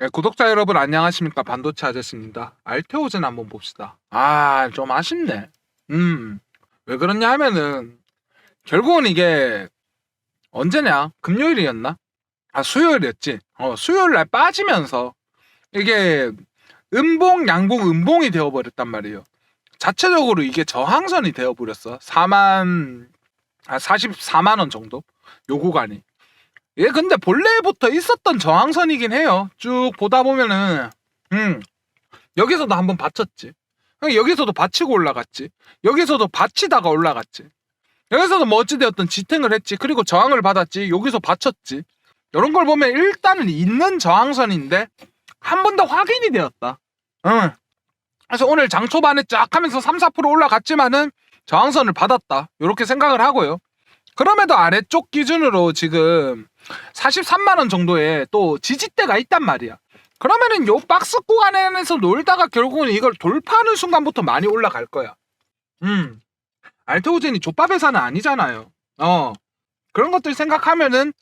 네, 구독자 여러분 안녕하십니까 반도체 아저씨입니다. 알테오젠 한번 봅시다. 아 좀 아쉽네. 음 왜 그러냐 하면은 결국은 이게 언제냐 금요일이었나? 아 수요일이었지. 어 수요일 날 빠지면서 이게 음봉 양봉 음봉이 되어버렸단 말이에요. 자체적으로 이게 저항선이 되어버렸어. 4만 아 44만 원 정도 요 구간이. 예, 근데 본래부터 있었던 저항선이긴 해요. 쭉 보다 보면은, 음, 여기서도 한번 받쳤지. 여기서도 받치고 올라갔지. 여기서도 받치다가 올라갔지. 여기서도 뭐 어찌되었든 지탱을 했지. 그리고 저항을 받았지. 여기서 받쳤지. 이런 걸 보면 일단은 있는 저항선인데, 한 번 더 확인이 되었다. 응. 그래서 오늘 장 초반에 쫙 하면서 3, 4% 올라갔지만은 저항선을 받았다. 이렇게 생각을 하고요. 그럼에도 아래쪽 기준으로 지금 43만 원 정도의 또 지지대가 있단 말이야. 그러면은 요 박스 구간에서 놀다가 결국은 이걸 돌파하는 순간부터 많이 올라갈 거야. 음. 알테오젠이 족밥 회사는 아니잖아요. 어. 그런 것들 생각하면은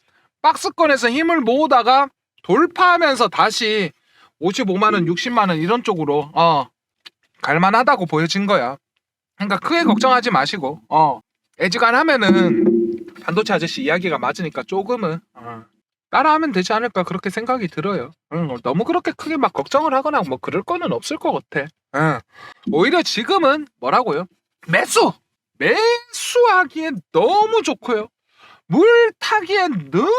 박스권에서 힘을 모으다가 돌파하면서 다시 55만 원, 60만 원 이런 쪽으로 어. 갈만하다고 보여진 거야. 그러니까 크게 걱정하지 마시고 어. 애지간하면은 반도체 아저씨 이야기가 맞으니까 조금은 어, 따라하면 되지 않을까 그렇게 생각이 들어요. 응, 너무 그렇게 크게 막 걱정을 하거나 뭐 그럴 거는 없을 것 같아. 응. 오히려 지금은 뭐라고요? 매수! 매수하기엔 너무 좋고요. 물 타기엔 너무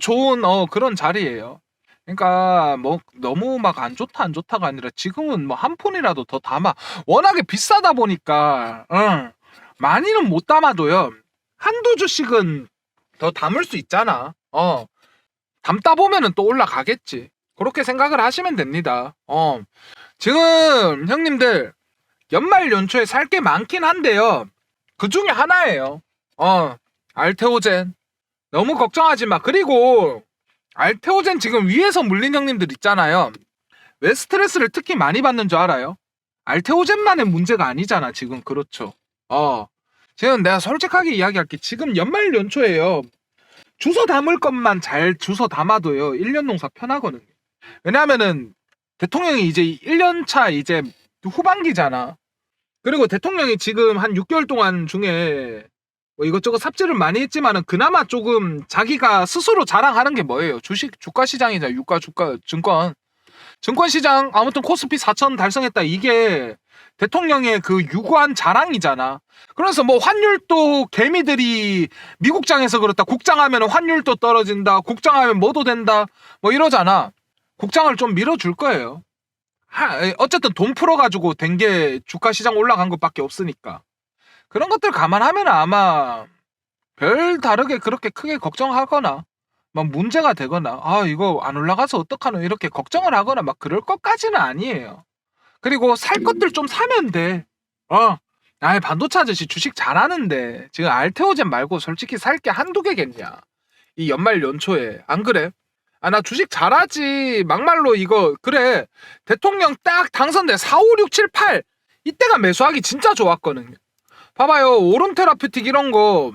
좋은 어, 그런 자리예요. 그러니까 뭐 너무 막 안 좋다 안 좋다가 아니라 지금은 뭐 한 푼이라도 더 담아 워낙에 비싸다 보니까 응. 많이는 못 담아도요. 한두 주씩은 더 담을 수 있잖아. 어. 담다 보면은 또 올라가겠지. 그렇게 생각을 하시면 됩니다. 어. 지금 형님들 연말 연초에 살 게 많긴 한데요. 그 중에 하나예요. 어. 알테오젠. 너무 걱정하지 마. 그리고 알테오젠 지금 위에서 물린 형님들 있잖아요. 왜 스트레스를 특히 많이 받는 줄 알아요? 알테오젠만의 문제가 아니잖아, 지금. 그렇죠. 어. 지금 내가 솔직하게 이야기할게. 지금 연말 연초에요. 주소 담을 것만 잘 주소 담아도요. 1년 농사 편하거든요. 왜냐하면은 대통령이 이제 1년 차 이제 후반기잖아. 그리고 대통령이 지금 한 6개월 동안 중에 뭐 이것저것 삽질을 많이 했지만은 그나마 조금 자기가 스스로 자랑하는 게 뭐예요? 주식 주가 시장이자 유가 주가 증권 증권 시장 아무튼 코스피 4천 달성했다 이게 대통령의 그 유구한 자랑이잖아. 그래서 뭐 환율도 개미들이 미국장에서 그렇다. 국장하면 환율도 떨어진다. 국장하면 뭐도 된다. 뭐 이러잖아. 국장을 좀 밀어줄 거예요. 하, 어쨌든 돈 풀어가지고 된 게 주가 시장 올라간 것밖에 없으니까. 그런 것들 감안하면 아마 별 다르게 그렇게 크게 걱정하거나 막 문제가 되거나 아 이거 안 올라가서 어떡하노 이렇게 걱정을 하거나 막 그럴 것까지는 아니에요. 그리고 살 것들 좀 사면 돼. 어. 아이 반도체 아저씨 주식 잘하는데 지금 알테오젠 말고 솔직히 살 게 한두 개겠냐. 이 연말 연초에 안 그래? 아 나 주식 잘하지. 막말로 이거 그래. 대통령 딱 당선돼 4, 5, 6, 7, 8 이때가 매수하기 진짜 좋았거든요. 봐봐요. 오름 테라피틱 이런 거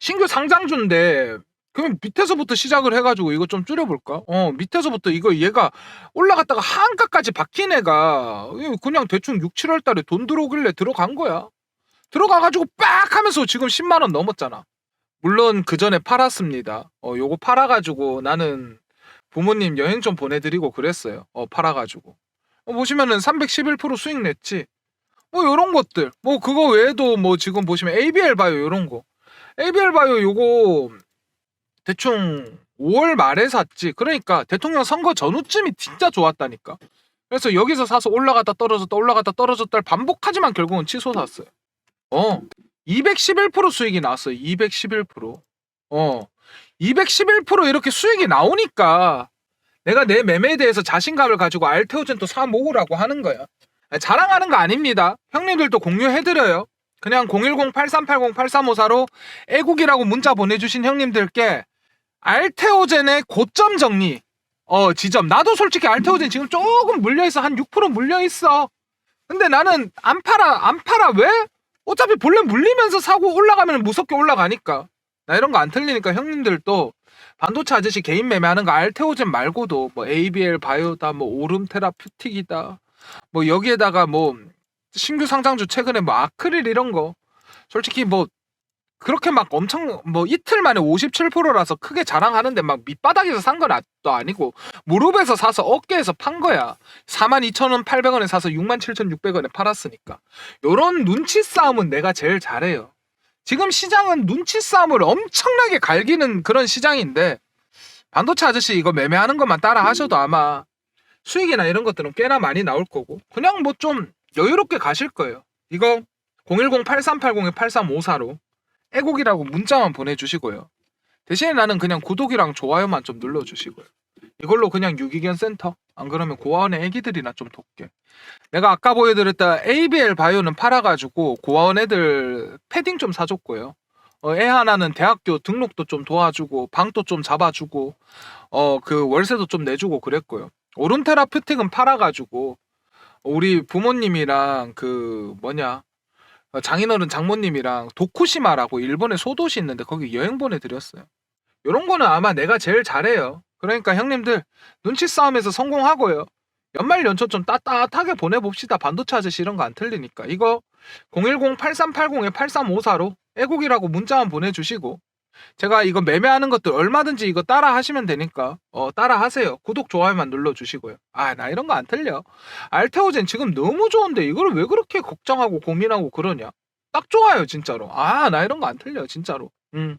신규 상장주인데 그럼 밑에서부터 시작을 해가지고 이거 좀 줄여볼까? 어 밑에서부터 이거 얘가 올라갔다가 한가까지 박힌 애가 그냥 대충 6, 7월 달에 돈 들어오길래 들어간 거야. 들어가가지고 빡 하면서 지금 10만 원 넘었잖아. 물론 그 전에 팔았습니다. 어 요거 팔아가지고 나는 부모님 여행 좀 보내드리고 그랬어요. 어 팔아가지고 어, 보시면은 311% 수익 냈지. 뭐 요런 것들 뭐 그거 외에도 뭐 지금 보시면 ABL 바이오 요런 거 ABL 바이오 요거 대충 5월 말에 샀지. 그러니까 대통령 선거 전후쯤이 진짜 좋았다니까. 그래서 여기서 사서 올라갔다 떨어졌다 올라갔다 떨어졌다를 반복하지만 결국은 취소 샀어요. 어. 211% 수익이 나왔어요. 211%. 어. 211% 이렇게 수익이 나오니까 내가 내 매매에 대해서 자신감을 가지고 알테오젠 또사 모으라고 하는 거야. 자랑하는 거 아닙니다. 형님들도 공유해드려요. 그냥 010-8380-8354로 애국이라고 문자 보내주신 형님들께 알테오젠의 고점 정리. 어 지점. 나도 솔직히 알테오젠 지금 조금 물려있어. 한 6% 물려있어. 근데 나는 안 팔아 안 팔아. 왜? 어차피 본래 물리면서 사고 올라가면 무섭게 올라가니까. 나 이런 거 안 틀리니까 형님들도 반도체 아저씨 개인 매매하는 거 알테오젠 말고도 뭐 ABL 바이오다 뭐 오름 테라퓨틱이다. 뭐 여기에다가 뭐 신규 상장주 최근에 뭐 아크릴 이런 거. 솔직히 뭐 그렇게 막 엄청 뭐 이틀 만에 57%라서 크게 자랑하는데 막 밑바닥에서 산 건 또 아니고 무릎에서 사서 어깨에서 판 거야. 42,800원에 사서 67,600원에 팔았으니까. 요런 눈치 싸움은 내가 제일 잘해요. 지금 시장은 눈치 싸움을 엄청나게 갈기는 그런 시장인데 반도체 아저씨 이거 매매하는 것만 따라 하셔도 아마 수익이나 이런 것들은 꽤나 많이 나올 거고 그냥 뭐 좀 여유롭게 가실 거예요. 이거 010-8380-8354로 애곡이라고 문자만 보내주시고요. 대신에 나는 그냥 구독이랑 좋아요만 좀 눌러주시고요. 이걸로 그냥 유기견 센터 안 그러면 고아원의 애기들이나 좀 돕게. 내가 아까 보여드렸다 ABL 바이오는 팔아가지고 고아원 애들 패딩 좀 사줬고요. 어, 애 하나는 대학교 등록도 좀 도와주고 방도 좀 잡아주고 어 그 월세도 좀 내주고 그랬고요. 오른테라퓨틱은 팔아가지고 우리 부모님이랑 그 뭐냐 어, 장인어른 장모님이랑 도쿠시마라고 일본에 소도시 있는데 거기 여행 보내드렸어요. 요런 거는 아마 내가 제일 잘해요. 그러니까 형님들 눈치 싸움에서 성공하고요. 연말 연초 좀 따뜻하게 보내봅시다. 반도체 아저씨 이런 거 안 틀리니까. 이거 010-8380-8354로 애국이라고 문자만 보내주시고 제가 이거 매매하는 것들 얼마든지 이거 따라 하시면 되니까 어 따라 하세요. 구독 좋아요만 눌러 주시고요. 아 나 이런 거 안 틀려. 알테오젠 지금 너무 좋은데 이걸 왜 그렇게 걱정하고 고민하고 그러냐? 딱 좋아요 진짜로. 아 나 이런 거 안 틀려 진짜로. 음.